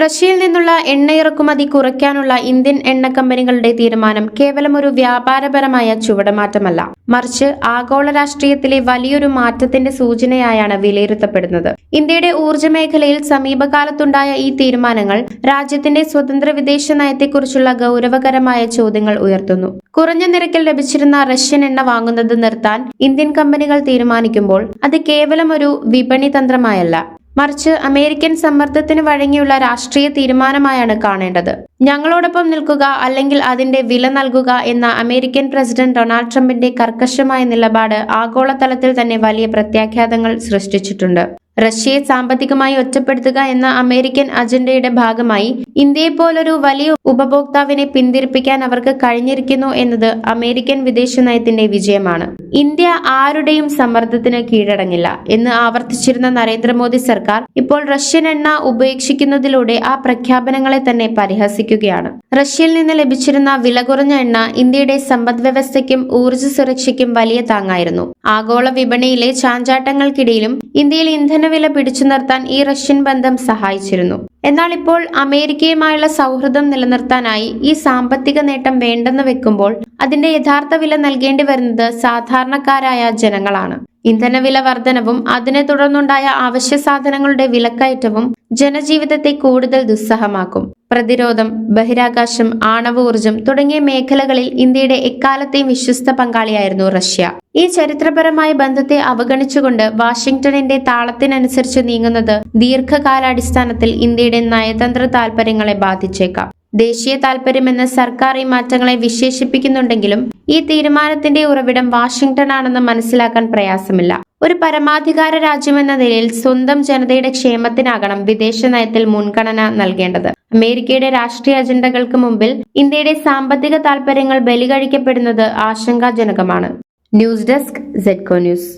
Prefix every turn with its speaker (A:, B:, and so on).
A: റഷ്യയിൽ നിന്നുള്ള എണ്ണ ഇറക്കുമതി കുറയ്ക്കാനുള്ള ഇന്ത്യൻ എണ്ണ കമ്പനികളുടെ തീരുമാനം കേവലം ഒരു വ്യാപാരപരമായ ചുവടുമാറ്റമല്ല. മറിച്ച് ആഗോള രാഷ്ട്രീയത്തിലെ വലിയൊരു മാറ്റത്തിന്റെ സൂചനയായാണ് വിലയിരുത്തപ്പെടുന്നത്. ഇന്ത്യയുടെ ഊർജ മേഖലയിൽ സമീപകാലത്തുണ്ടായ ഈ തീരുമാനങ്ങൾ രാജ്യത്തിന്റെ സ്വതന്ത്ര വിദേശ നയത്തെക്കുറിച്ചുള്ള ഗൗരവകരമായ ചോദ്യങ്ങൾ ഉയർത്തുന്നു. കുറഞ്ഞ നിരക്കിൽ ലഭിച്ചിരുന്ന റഷ്യൻ എണ്ണ വാങ്ങുന്നത് നിർത്താൻ ഇന്ത്യൻ കമ്പനികൾ തീരുമാനിക്കുമ്പോൾ അത് കേവലം ഒരു വിപണി തന്ത്രമായല്ല. മറിച്ച് അമേരിക്കൻ സമ്മർദ്ദത്തിന് വഴങ്ങിയുള്ള രാഷ്ട്രീയ തീരുമാനമായാണ് കാണേണ്ടത്. ഞങ്ങളോടൊപ്പം നിൽക്കുക അല്ലെങ്കിൽ അതിന്റെ വില നൽകുക എന്ന അമേരിക്കൻ പ്രസിഡന്റ് ഡൊണാൾഡ് ട്രംപിന്റെ കർക്കശമായ നിലപാട് ആഗോളതലത്തിൽ തന്നെ വലിയ പ്രത്യാഘാതങ്ങൾ സൃഷ്ടിച്ചിട്ടുണ്ട്. റഷ്യയെ സാമ്പത്തികമായി ഒറ്റപ്പെടുത്തുക എന്ന അമേരിക്കൻ അജണ്ടയുടെ ഭാഗമായി ഇന്ത്യയെ പോലൊരു വലിയ ഉപഭോക്താവിനെ പിന്തിരിപ്പിക്കാൻ അവർക്ക് കഴിഞ്ഞിരിക്കുന്നു എന്നത് അമേരിക്കൻ വിദേശ നയത്തിന്റെ വിജയമാണ്. ഇന്ത്യ ആരുടെയും സമ്മർദ്ദത്തിന് കീഴടങ്ങില്ല എന്ന് ആവർത്തിച്ചിരുന്ന നരേന്ദ്രമോദി സർക്കാർ ഇപ്പോൾ റഷ്യൻ എണ്ണ ഉപേക്ഷിക്കുന്നതിലൂടെ ആ പ്രഖ്യാപനങ്ങളെ തന്നെ പരിഹസിക്കുകയാണ്. റഷ്യയിൽ നിന്ന് ലഭിച്ചിരുന്ന വില കുറഞ്ഞ എണ്ണ ഇന്ത്യയുടെ സമ്പദ് വ്യവസ്ഥയ്ക്കും ഊർജ സുരക്ഷയ്ക്കും വലിയ താങ്ങായിരുന്നു. ആഗോള വിപണിയിലെ ചാഞ്ചാട്ടങ്ങൾക്കിടയിലും ഇന്ത്യയിൽ ഇന്ധനവില പിടിച്ചു നിർത്താൻ ഈ റഷ്യൻ ബന്ധം സഹായിച്ചിരുന്നു. എന്നാൽ ഇപ്പോൾ അമേരിക്കയുമായുള്ള സൗഹൃദം നിലനിർത്താനായി ഈ സാമ്പത്തിക നേട്ടം വേണ്ടെന്ന് വെക്കുമ്പോൾ അതിന്റെ യഥാർത്ഥ വില നൽകേണ്ടി വരുന്നത് സാധാരണക്കാരായ ജനങ്ങളാണ്. ഇന്ധനവില വർധനവും അതിനെ തുടർന്നുണ്ടായ അവശ്യ സാധനങ്ങളുടെ വിലക്കയറ്റവും ജനജീവിതത്തെ കൂടുതൽ ദുസ്സഹമാക്കും. പ്രതിരോധം ബഹിരാകാശം ആണവ ഊർജം തുടങ്ങിയ മേഖലകളിൽ ഇന്ത്യയുടെ എക്കാലത്തെയും വിശ്വസ്ത പങ്കാളിയായിരുന്നു റഷ്യ. ഈ ചരിത്രപരമായ ബന്ധത്തെ അവഗണിച്ചുകൊണ്ട് വാഷിംഗ്ടണിന്റെ താളത്തിനനുസരിച്ച് നീങ്ങുന്നത് ദീർഘകാലാടിസ്ഥാനത്തിൽ ഇന്ത്യയുടെ നയതന്ത്ര താൽപര്യങ്ങളെ ബാധിച്ചേക്കാം. ദേശീയ താൽപര്യമെന്ന് സർക്കാർ ഈ മാറ്റങ്ങളെ വിശേഷിപ്പിക്കുന്നുണ്ടെങ്കിലും ഈ തീരുമാനത്തിന്റെ ഉറവിടം വാഷിംഗ്ടൺ ആണെന്ന് മനസ്സിലാക്കാൻ പ്രയാസമില്ല. ഒരു പരമാധികാര രാജ്യമെന്ന നിലയിൽ സ്വന്തം ജനതയുടെ ക്ഷേമത്തിനാകണം വിദേശ നയത്തിൽ മുൻഗണന നൽകേണ്ടത്. അമേരിക്കയുടെ രാഷ്ട്രീയ അജണ്ടകൾക്ക് മുമ്പിൽ ഇന്ത്യയുടെ സാമ്പത്തിക താൽപര്യങ്ങൾ ബലികഴിക്കപ്പെടുന്നത് ആശങ്കാജനകമാണ്. ന്യൂസ് ഡെസ്ക് സെഡ്കോ ന്യൂസ്